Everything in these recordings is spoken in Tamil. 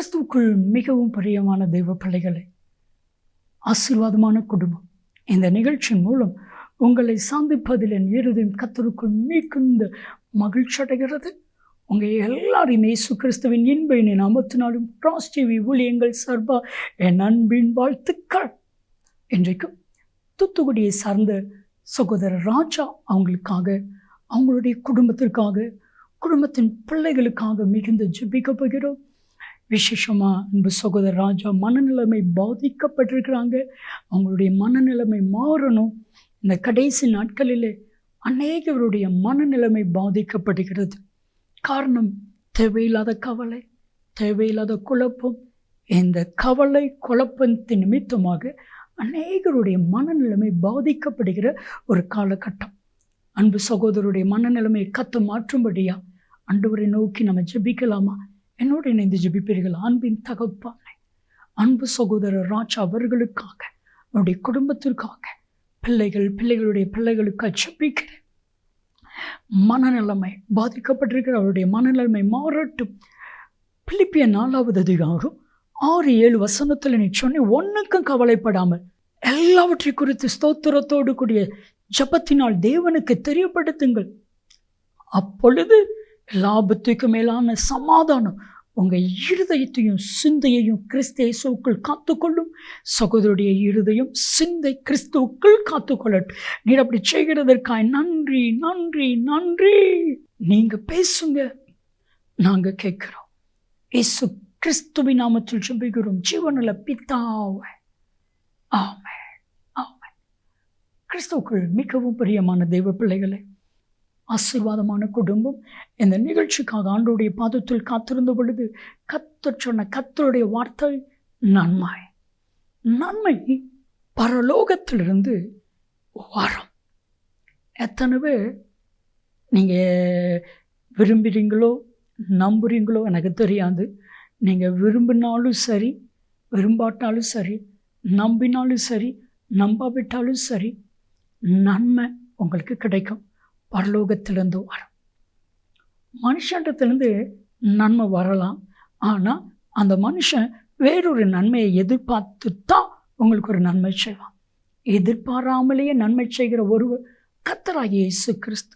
கிறிஸ்துவுக்குள் மிகவும் பிரியமான தெய்வ பிள்ளைகளே ஆசீர்வாதமான குடும்பம். இந்த நிகழ்ச்சியின் மூலம் உங்களை சந்திப்பதில் என் இருதயம் கத்தருக்குள் மிகுந்த மகிழ்ச்சி அடைகிறது. உங்கள் எல்லாரையும் இயேசு கிறிஸ்துவின் இன்ப இனி நாமத்தினாலும் கிராஸ் டிவி ஊழியங்கள் சார்பா என் அன்பின் வாழ்த்துக்கள். இன்றைக்கும் தூத்துக்குடியை சார்ந்த சகோதரர் ராஜா அவங்களுக்காக அவங்களுடைய குடும்பத்திற்காக குடும்பத்தின் பிள்ளைகளுக்காக மிகுந்த ஜெபிக்க போகிறோம். விசேஷமாக அன்பு சகோதர ராஜா மனநிலைமை பாதிக்கப்பட்டிருக்கிறாங்க. அவங்களுடைய மனநிலைமை மாறணும். இந்த கடைசி நாட்களிலே அநேகருடைய மனநிலைமை பாதிக்கப்படுகிறது. காரணம் தேவையில்லாத கவலை தேவையில்லாத குழப்பம். இந்த கவலை குழப்பத்தின் நிமித்தமாக அநேகருடைய மனநிலைமை பாதிக்கப்படுகிற ஒரு காலகட்டம். அன்பு சகோதரருடைய மனநிலைமையை கத்து மாற்றும்படியா? அண்டவரை நோக்கி நம்ம ஜெபிக்கலாமா? என்னோடு இணைந்து ஜெபிப்பீர்கள். அன்பின் தகப்பானை அன்பு சகோதரர் ராஜா அவர்களுக்காக அவருடைய குடும்பத்திற்காக பிள்ளைகள் பிள்ளைகளுடைய பிள்ளைகளுக்காக ஜபிக்கிறேன் மனநிலைமை பாதிக்கப்பட்டிருக்கிற அவருடைய மனநிலைமை மாறட்டும். பிலிப்பிய நாலாவது அதிகாரம் ஆறு ஏழு வசனத்தில் நீ சொன்ன ஒன்றுக்கும் கவலைப்படாமல் எல்லாவற்றை குறித்து ஸ்தோத்திரத்தோடு கூடிய ஜபத்தினால் தேவனுக்கு தெரியப்படுத்துங்கள். அப்பொழுது லாபத்துக்கு மேலான சமாதானம். உங்கள் இருதயத்தையும் சிந்தையையும் கிறிஸ்து இயேசுக்குள் காத்துக்கொள்ளும். சகோதரருடைய இருதயம் சிந்தை கிறிஸ்துவுக்குள் காத்துக்கொள்ளட்டும். நீர் அப்படி செய்கிறதற்காய் நன்றி நன்றி நன்றி. நீங்கள் பேசுங்க. நாங்கள் கேட்குறோம். இயேசு கிறிஸ்துவின் நாமத்தில் ஜெபிக்கிறோம். ஜீவனில் பித்தாவை ஆமே ஆமே கிறிஸ்துவுக்குள் மிகவும் பிரியமான தெய்வ பிள்ளைகளை ஆசீர்வாதமான குடும்பம். இந்த நிகழ்ச்சிக்காக ஆண்டோடைய பாதத்தில் காத்திருந்த பொழுது கத்தர் சொன்ன கத்தருடைய வார்த்தை நன்மை. நன்மை பரலோகத்திலிருந்து வரம். எத்தனை பேர் நீங்கள் விரும்புகிறீங்களோ நம்புறீங்களோ எனக்கு தெரியாது. நீங்கள் விரும்பினாலும் சரி விரும்பாட்டாலும் சரி நம்பினாலும் சரி நம்பாவிட்டாலும் சரி நன்மை உங்களுக்கு கிடைக்கும். பரலோகத்திலேருந்து வரும். மனுஷன்றத்துலேருந்து நன்மை வரலாம். ஆனால் அந்த மனுஷன் வேறொரு நன்மையை எதிர்பார்த்து தான் உங்களுக்கு ஒரு நன்மை செய்வான். எதிர்பாராமலேயே நன்மை செய்கிற ஒருவர் கத்தராகிய இயேசு கிறிஸ்து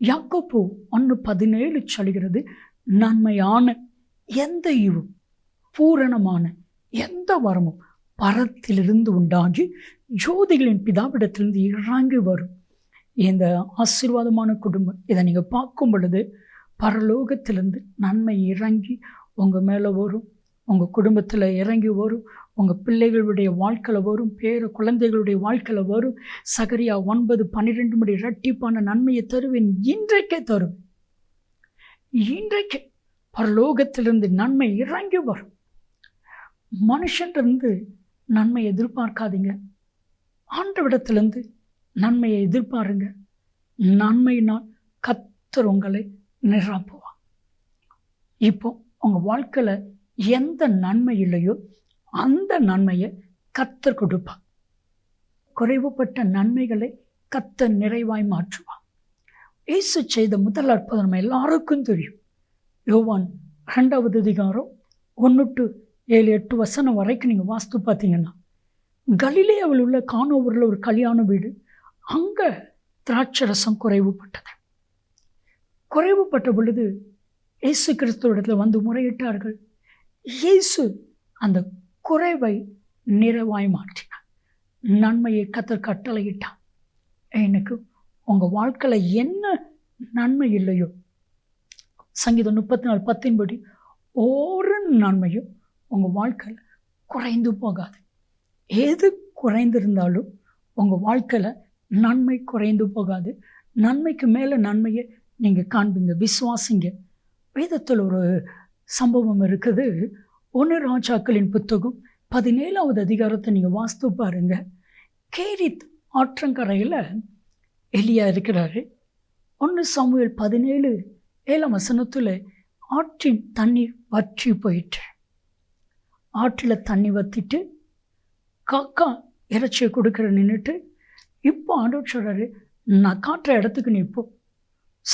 யாக்கோப்பு ஒன்று பதினேழு சொல்கிறது நன்மையான எந்த ஈவும் பூரணமான எந்த வரமும் பரத்திலிருந்து உண்டாகி ஜோதிகளின் பிதாவிடத்திலிருந்து இறங்கி வரும். இந்த ஆசீர்வாதமான குடும்பம் இதை நீங்கள் பார்க்கும் பொழுது பரலோகத்திலிருந்து நன்மை இறங்கி உங்கள் மேலே வரும் உங்கள் குடும்பத்தில் இறங்கி வரும் உங்கள் பிள்ளைகளுடைய வாழ்க்கையில் வரும் பேர குழந்தைகளுடைய வாழ்க்கையில் வரும். சகரியா ஒன்பது பன்னிரெண்டு மணி இரட்டிப்பான நன்மையை தருவேன் இன்றைக்கே தருவேன் இன்றைக்கே பரலோகத்திலிருந்து நன்மை இறங்கி வரும். மனுஷன்றிருந்து நன்மை எதிர்பார்க்காதீங்க. ஆண்டவிடத்திலிருந்து நன்மையை எதிர்பாருங்க. நன்மையினால் கத்தர் உங்களை நிரப்புவான் இப்போ உங்கள் வாழ்க்கையில் எந்த நன்மை இல்லையோ அந்த நன்மையை கத்தர் கொடுப்பான் குறைவுபட்ட நன்மைகளை கத்தர் நிறைவாய் மாற்றுவான் இயேசு செய்த முதல் அற்புதம் நம்ம எல்லாருக்கும் தெரியும். யோவான் ரெண்டாவது அதிகாரம் ஒன்று டு ஏழு எட்டு வசனம் வரைக்கும் நீங்கள் வாஸ்து பார்த்தீங்கன்னா கலிலே அவள் உள்ள காணோவரில் ஒரு கல்யாண வீடு அங்கே திராட்சரசம் குறைவுபட்டது. குறைவுபட்ட பொழுது இயேசு கிறிஸ்துவிடத்தில் வந்து முறையிட்டார்கள். இயேசு அந்த குறைவை நிறைவாய் மாற்றினார். நன்மையை கத்தர் கட்டளையிட்டான் எனக்கு உங்கள் வாழ்க்கையில் என்ன நன்மை இல்லையோ? சங்கீதம் முப்பத்தி நாலு பத்தின்படி ஒரு நன்மையும் உங்கள் வாழ்க்கையில் குறைந்து போகாது. எது குறைந்திருந்தாலும் உங்கள் வாழ்க்கையில் நன்மை குறைந்து போகாது. நன்மைக்கு மேலே நன்மையை நீங்கள் காண்பீங்க விசுவாசிங்க. வேதத்தில் ஒரு சம்பவம் இருக்குது. ஒன்று ராஜாக்களின் புத்தகம் பதினேழாவது அதிகாரத்தை நீங்கள் வாஸ்து பாருங்க. கேரித் ஆற்றங்கரையில் எலியா இருக்கிறாரு. ஒன்று சமூகல் பதினேழு ஏழாம் வசனத்தில் ஆற்றின் தண்ணீர் வற்றி போயிட்டு ஆற்றில் தண்ணி வற்றிட்டு காக்கா இறைச்சியை கொடுக்குற நின்றுட்டு இப்போ ஆண்டவர் சொல்கிறாரு நான் காட்டுற இடத்துக்கு நீ போ.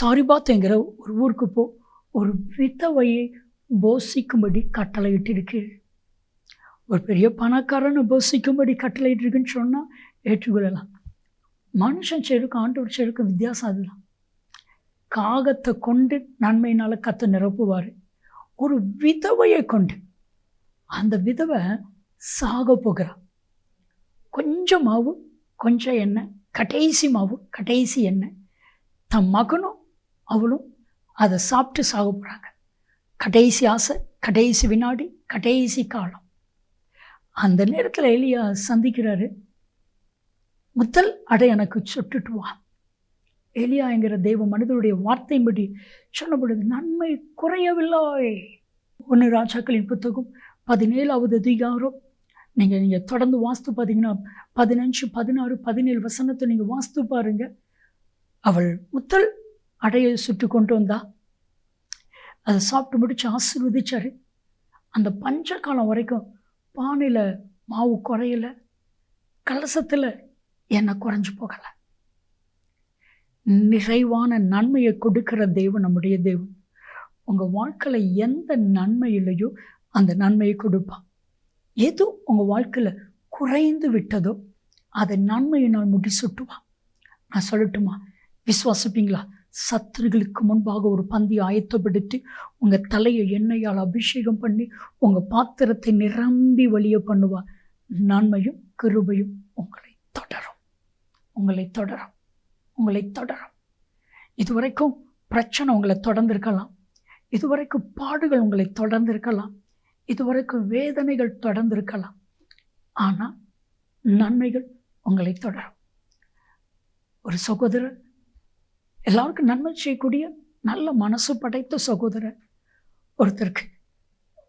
சாரிபாத்துங்கிற ஒரு ஊருக்கு போ. ஒரு விதவையை போஷிக்கும்படி கட்டளையிட்டிருக்கு. ஒரு பெரிய பணக்காரனை போஷிக்கும்படி கட்டளையிட்டிருக்குன்னு சொன்னால் ஏற்றுக்கொள்ளலாம். மனுஷன் செருக்கும் ஆண்டவர் செருக்கும் வித்தியாசம் அதுதான். காகத்தை கொண்டு நன்மையினால் கத்தை நிரப்புவார். ஒரு விதவையை கொண்டு. அந்த விதவை சாக போகிறான் கொஞ்சமாவும் கொஞ்சம் எண்ணெய் கடைசி மாவு கடைசி எண்ணெய். தன் மகனும் அவளும் அதை சாப்பிட்டு சாக போகிறாங்க கடைசி ஆசை கடைசி வினாடி கடைசி காலம். அந்த நேரத்தில் எலியா சந்திக்கிறாரு முதல் அடை எனக்கு சுட்டுட்டு வா. எலியா என்கிற தெய்வ மனிதனுடைய வார்த்தையின்படி சொல்லப்படுது நன்மை குறையவில்லை. ஒன்று ராஜாக்களின் புத்தகம் பதினேழாவது அதிகாரம் நீங்கள் நீங்கள் தொடர்ந்து வாஸ்து பார்த்தீங்கன்னா பதினஞ்சு பதினாறு பதினேழு வசனத்தை நீங்கள் வாஸ்து பாருங்க. அவள் முதல் அடையை சுட்டு கொண்டு வந்தா. அதை சாப்பிட்டு முடிச்சு ஆசிர்வதிச்சார். அந்த பஞ்ச காலம் வரைக்கும் பானையில் மாவு குறையல. கலசத்தில் எண்ணெய் குறைஞ்சு போகலை. நிறைவான நன்மையை கொடுக்கிற தேவன் நம்முடைய தேவன். உங்கள் வாழ்க்கையில் எந்த நன்மையிலையோ அந்த நன்மையை கொடுப்பான். எது உங்கள் வாழ்க்கையில் குறைந்து விட்டதோ அதை நன்மையினால் முடிசூட்டுவா நான் சொல்லட்டுமா? விசுவாசிப்பீங்களா? சத்துருகளுக்கு முன்பாக ஒரு பந்தி ஆயத்தப்படுத்தி உங்கள் தலையை எண்ணெயால் அபிஷேகம் பண்ணி உங்கள் பாத்திரத்தை நிரம்பி வழிய பண்ணுவா. நன்மையும் கிருபையும் உங்களை தொடரும். உங்களை தொடரும். உங்களை தொடரும். இதுவரைக்கும் பிரச்சனை உங்களை தொடர்ந்திருக்கலாம். இதுவரைக்கும் பாடுகள் உங்களை தொடர்ந்திருக்கலாம். இதுவரைக்கும் வேதனைகள் தொடர்ந்திருக்கலாம். ஆனால் நன்மைகள் உங்களை தொடரும். ஒரு சகோதரர் எல்லாருக்கும் நன்மை செய்யக்கூடிய நல்ல மனசு படைத்த சகோதரர் ஒருத்தருக்கு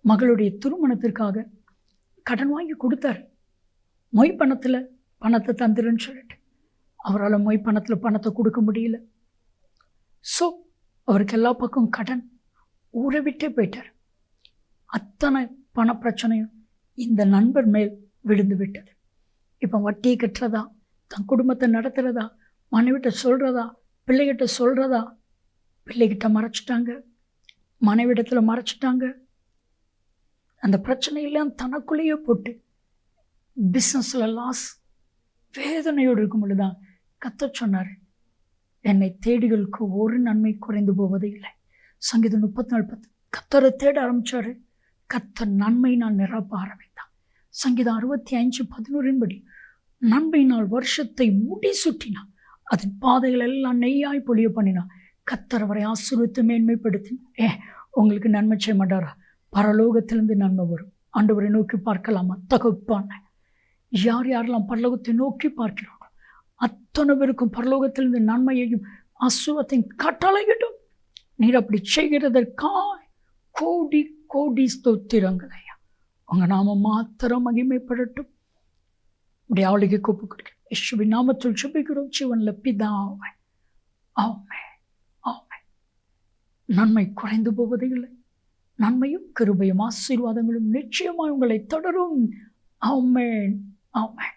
மகளுடைய திருமணத்திற்காக கடன் வாங்கி கொடுத்தார். மொய் பணத்தில் பணத்தை தந்துருன்னு சொல்லிட்டு அவரால் மொய் பணத்தில் பணத்தை கொடுக்க முடியல. ஸோ அவருக்கு எல்லா பக்கம் கடன் ஊரை விட்டே போயிட்டார். அத்தனை பணப்பிரச்சனையும் இந்த நண்பர் மேல் விழுந்து விட்டது. இப்போ வட்டியை கட்டுறதா? தன் குடும்பத்தை நடத்துகிறதா மனைவிட்ட சொல்கிறதா பிள்ளைகிட்ட சொல்கிறதா பிள்ளைகிட்ட மறைச்சிட்டாங்க. மனைவிடத்தில் மறைச்சிட்டாங்க. அந்த பிரச்சனையெல்லாம் தனக்குள்ளேயே போட்டு பிஸ்னஸில் லாஸ் வேதனையோடு இருக்கும் பொழுதுதான் கத்த சொன்னார் என்னை தேடிகளுக்கு ஒரு நன்மை குறைந்து போவதே இல்லை. சங்கீதம் முப்பத்தி நாலு பத்து கத்தரை தேட ஆரம்பித்தார் கத்த நன்மையினால் நிரப்ப ஆரம்பித்தான் சங்கீதம் அறுபத்தி அஞ்சு பதினோரின்படி நன்மையினால் வருஷத்தை முடி சுட்டினான் அதன் பாதைகள் எல்லாம் நெய்யாய் பொழிய பண்ணினான் கத்தர் அவரை ஆசீர்வித்து மேன்மைப்படுத்தின ஏ உங்களுக்கு நன்மை செய்ய மாட்டாரா? பரலோகத்திலிருந்து நன்மை வரும். ஆண்டவரை நோக்கி பார்க்கலாமா? தகுப்பான. யார் யாரெல்லாம் பரலோகத்தை நோக்கி பார்க்கிறார்களோ அத்தனை பேருக்கும் பரலோகத்திலிருந்து நன்மையையும் அசுவத்தையும் கட்டளையிடும் நீர் அப்படி செய்கிறதற்காய் கோடி கோடி ஸ்தோத்திரங்கள் ஐயா உங்கள் நாம மாத்திரம் மகிமைப்படட்டும். உடைய ஆளுகை கூப்பு கொடுக்கிறேன் யேசுவின் நாமத்தில் சுபிக்கிறோம் சிவனில் பிதாவை. ஆமே ஆமே நன்மை குறைந்து போவதே இல்லை. நன்மையும் கிருபையும் ஆசீர்வாதங்களும் நிச்சயமாய் உங்களை தொடரும். ஆமேன். ஆமேன்.